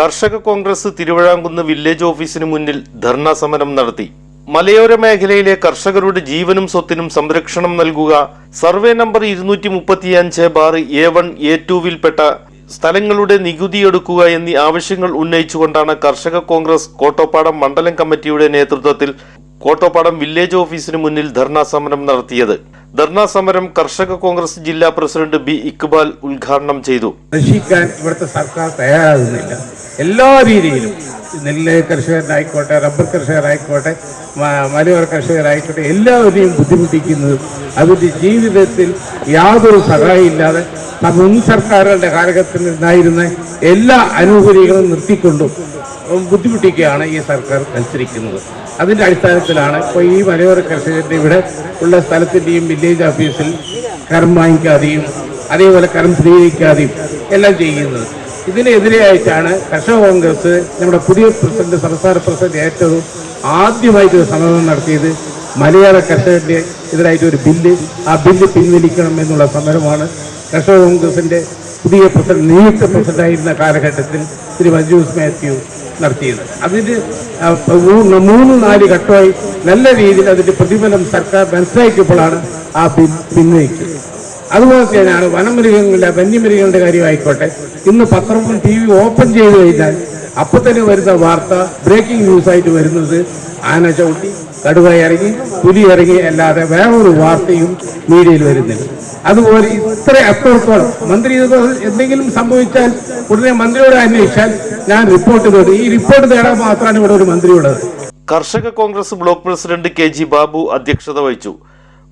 കർഷക കോൺഗ്രസ് തിരുവഴാങ്കുന്ന് വില്ലേജ് ഓഫീസിന് മുന്നിൽ ധർണാ സമരം നടത്തി. മലയോര മേഖലയിലെ കർഷകരുടെ ജീവനും സ്വത്തിനും സംരക്ഷണം നൽകുക സർവേ നമ്പർ ഇരുന്നൂറ്റി മുപ്പത്തിയഞ്ച് ബാർ എ വൺ എ ടുവിൽപ്പെട്ട സ്ഥലങ്ങളുടെ നികുതി എടുക്കുക എന്നീ ആവശ്യങ്ങൾ ഉന്നയിച്ചുകൊണ്ടാണ് കർഷക കോൺഗ്രസ് കോട്ടോപ്പാടം മണ്ഡലം കമ്മിറ്റിയുടെ നേതൃത്വത്തിൽ കോട്ടോപ്പാടം വില്ലേജ് ഓഫീസിന് മുന്നിൽ ധർണാ സമരം നടത്തിയത്. ധർണാ സമരം കർഷക കോൺഗ്രസ് ജില്ലാ പ്രസിഡന്റ് ബി ഇക്ബാൽ ഉദ്ഘാടനം ചെയ്തു. ഇവിടുത്തെ സർക്കാർ തയ്യാറാകുന്നില്ല. എല്ലാ രീതിയിലും. നെല്ല് കർഷകരായിക്കോട്ടെ റബ്ബർ കർഷകരായിക്കോട്ടെ മലയോര കർഷകരായിക്കോട്ടെ എല്ലാവരെയും ബുദ്ധിമുട്ടിക്കുന്നത് അവരുടെ ജീവിതത്തിൽ യാതൊരു സഹായമില്ലാതെ മുൻ സർക്കാരുകളുടെ കാലഘട്ടത്തിൽ നിന്നായിരുന്ന എല്ലാ അനുകൂലികളും നിർത്തിക്കൊണ്ടും ബുദ്ധിമുട്ടിക്കുകയാണ് ഈ സർക്കാർ മത്സരിക്കുന്നത്. അതിന്റെ അടിസ്ഥാനത്തിലാണ് ഇപ്പോൾ ഈ മലയോര കർഷകരുടെ ഇവിടെ ഉള്ള സ്ഥലത്തിന്റെയും വില്ലേജ് ഓഫീസിൽ കരം വാങ്ങിക്കാതെയും അതേപോലെ കരം സ്ഥിരീകരിക്കാതെയും എല്ലാം ചെയ്യുന്നത്. ഇതിനെതിരെയായിട്ടാണ് കർഷക കോൺഗ്രസ് നമ്മുടെ പുതിയ പ്രസിഡന്റ് സംസ്ഥാന പ്രസിഡന്റ് ഏറ്റവും ആദ്യമായിട്ട് സമരം നടത്തിയത്. മലയാള കർഷകരുടെ എതിരായിട്ട് ഒരു ബില്ല് ആ ബില്ല് പിൻവലിക്കണം എന്നുള്ള സമരമാണ് കർഷക കോൺഗ്രസിന്റെ പുതിയ പ്രസിഡന്റ് നിയുക്ത പ്രസിഡന്റായിരുന്ന കാലഘട്ടത്തിൽ ശ്രീ മഞ്ജൂസ് മാത്യു നടത്തിയത്. അതിന് മൂന്ന് മൂന്ന് നാല് ഘട്ടമായി നല്ല രീതിയിൽ അതിന്റെ പ്രതിഫലം സർക്കാർ മനസ്സിലാക്കിയപ്പോഴാണ് ആ ബിൽ പിൻവലിച്ചത്. അതുപോലെ തന്നെയാണ് വനമൃഗങ്ങളുടെ വന്യമൃഗങ്ങളുടെ കാര്യമായിക്കോട്ടെ. ഇന്ന് പത്രവും ടി വി ഓപ്പൺ ചെയ്ത് കഴിഞ്ഞാൽ അപ്പൊ തന്നെ വരുന്ന വാർത്ത ബ്രേക്കിംഗ് ന്യൂസ് ആയിട്ട് വരുന്നത് ആന ചവിട്ടി കടുവ ഇറങ്ങി പുലി ഇറങ്ങി അല്ലാതെ വേറൊരു വാർത്തയും മീഡിയയിൽ വരുന്നില്ല. അതുപോലെ ഇത്ര അപ്പുറത്തോളം മന്ത്രി എന്തെങ്കിലും സംഭവിച്ചാൽ ഉടനെ മന്ത്രിയോട് അന്വേഷിച്ചാൽ ഞാൻ റിപ്പോർട്ട് തേടും ഈ റിപ്പോർട്ട് തേടാൻ മാത്രമാണ് ഇവിടെ ഒരു മന്ത്രിയുള്ളത്. കർഷക Congress block president K G Babu അധ്യക്ഷത വഹിച്ചു.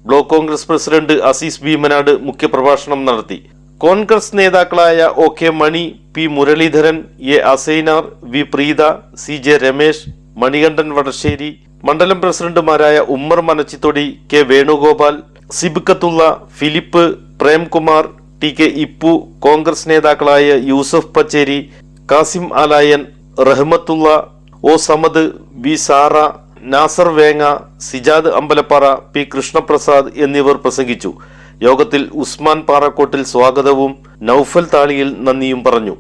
ബ്ലോക്ക് കോൺഗ്രസ് പ്രസിഡന്റ് അസീസ് ഭീമനാട് മുഖ്യപ്രഭാഷണം നടത്തി. കോൺഗ്രസ് നേതാക്കളായ O K Mani P Muraleedharan A Asainar V Preetha C J Ramesh Manikandan Vadasseri മണ്ഡലം പ്രസിഡന്റുമാരായ Ummer Manachithodi K Venugopal Sibikathulla Philip Premkumar T K Ippu Congress നേതാക്കളായ Yusuf Pacheri Kasim Alayan Rahmathulla O Samad V Sara Nasar Venga Sijad Ambalappara P Krishnaprasad എന്നിവർ പ്രസംഗിച്ചു. യോഗത്തിൽ ഉസ്മാൻ പാറക്കോട്ടിൽ സ്വാഗതവും നൌഫൽ താളിയിൽ നന്ദിയും പറഞ്ഞു.